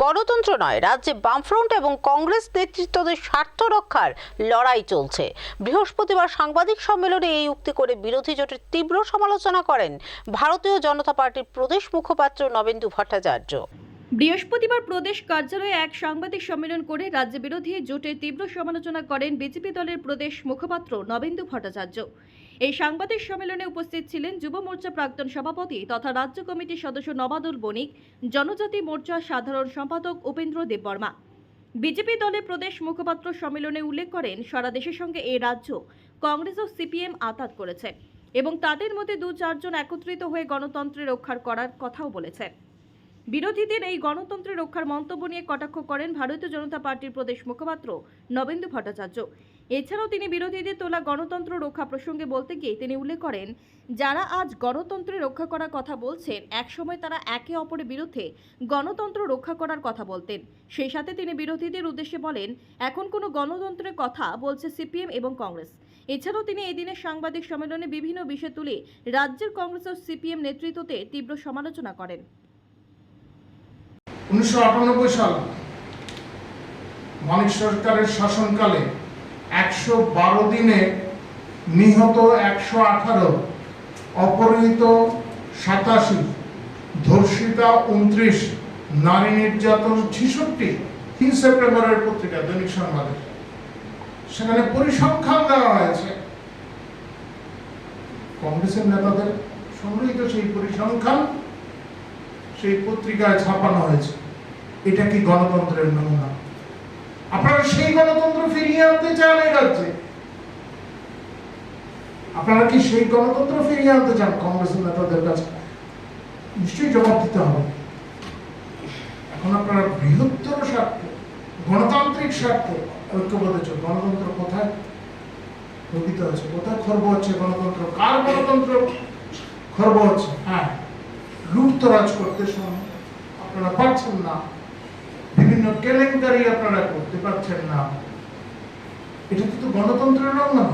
গণতন্ত্র নয়, রাজ্যে বামফ্রন্ট এবং কংগ্রেস নেতৃত্বদের স্বার্থ রক্ষার লড়াই চলছে। বৃহস্পতিবার সাংবাদিক সম্মেলনে এই উক্তি করে বিরোধী জোটের তীব্র সমালোচনা করেন ভারতীয় জনতা পার্টির প্রদেশ মুখপাত্র নবেন্দু ভট্টাচার্য। বৃহস্পতিবার প্রদেশ কার্যালয়ে এক সাংবাদিক সম্মেলন করে রাজ্য বিরোধী জোটের তীব্র সমালোচনা করেন বিজেপি দলের প্রদেশ মুখপাত্র নবেন্দু ভট্টাচার্য। এই সাংবাদিক সম্মেলনে উপস্থিত ছিলেন যুব মোর্চা প্রাক্তন সভাপতি তথা রাজ্য কমিটির সদস্য নবাদুল বণিক, জনজাতি মোর্চা সাধারণ সম্পাদক উপেন্দ্র দেববর্মা। বিজেপি দলের প্রদেশ মুখপাত্র সম্মেলনে উল্লেখ করেন, সারা দেশের সঙ্গে এই রাজ্য কংগ্রেস ও সিপিএম আতাত করেছে এবং তাদের মধ্যে দু চারজন একত্রিত হয়ে গণতন্ত্রের রক্ষার করার কথাও বলেছেন বিরোধীদের এই গণতন্ত্রের রক্ষার মন্তব্য নিয়ে কটাক্ষ করেন ভারতীয় জনতা পার্টির প্রদেশ মুখপাত্র নবেন্দু ভট্টাচার্য। এছাড়াও তিনি বিরোধীদের তোলা গণতন্ত্র রক্ষা প্রসঙ্গে বলতে গিয়ে তিনি উল্লেখ করেন, যারা আজ গণতন্ত্রের রক্ষা করার কথা বলছেন, একসময় তারা একে অপরের বিরুদ্ধে গণতন্ত্র রক্ষা করার কথা বলতেন। সেই সাথে তিনি বিরোধীদের উদ্দেশ্যে বলেন, এখন কোনো গণতন্ত্রের কথা বলছে সিপিএম এবং কংগ্রেস। এছাড়াও তিনি এদিনের সাংবাদিক সম্মেলনে বিভিন্ন বিষয় তুলে রাজ্যের কংগ্রেস ও সিপিএম নেতৃত্বতে তীব্র সমালোচনা করেন। উনিশশো আটানব্বই সাল মানিক সরকারের শাসনকালে একশো বারো দিনে নিহত একশো আঠারো, অপহৃত সাতাশি, ধর্ষিতা উনত্রিশ, নারী নির্যাতন ছেষট্টি তিন সেপ্টেম্বরের পত্রিকা, দৈনিক সংবাদে। সেখানে পরিসংখ্যান দেওয়া হয়েছে। কংগ্রেসের নেতাদের সংগৃহীত সেই পরিসংখ্যান সেই পত্রিকায় ছাপানো হয়েছে। এটা কি গণতন্ত্রের নমুনা? আপনারা সেই গণতন্ত্র ফিরিয়ে আনতে চান এই রাজ্যে? আপনারা কি সেই গণতন্ত্র ফিরিয়ে আনতে চান কংগ্রেসের নেতাদের কাছে? নিশ্চয়ই জবাব দিতে হবে। এখন আপনারা বৃহত্তর স্বার্থে, গণতান্ত্রিক স্বার্থে ঐক্যবদ্ধ হচ্ছে গণতন্ত্র কোথায়? প্রকৃত হচ্ছে কোথায়? খর্ব হচ্ছে গণতন্ত্র। কার গণতন্ত্র খর্ব হচ্ছে? হ্যাঁ লুটতরাজ করতে সময় আপনারা পারছেন না। বিভিন্ন কেলেঙ্কারি আপনারা করতে পারছেন না। এটা তো গণতন্ত্রের না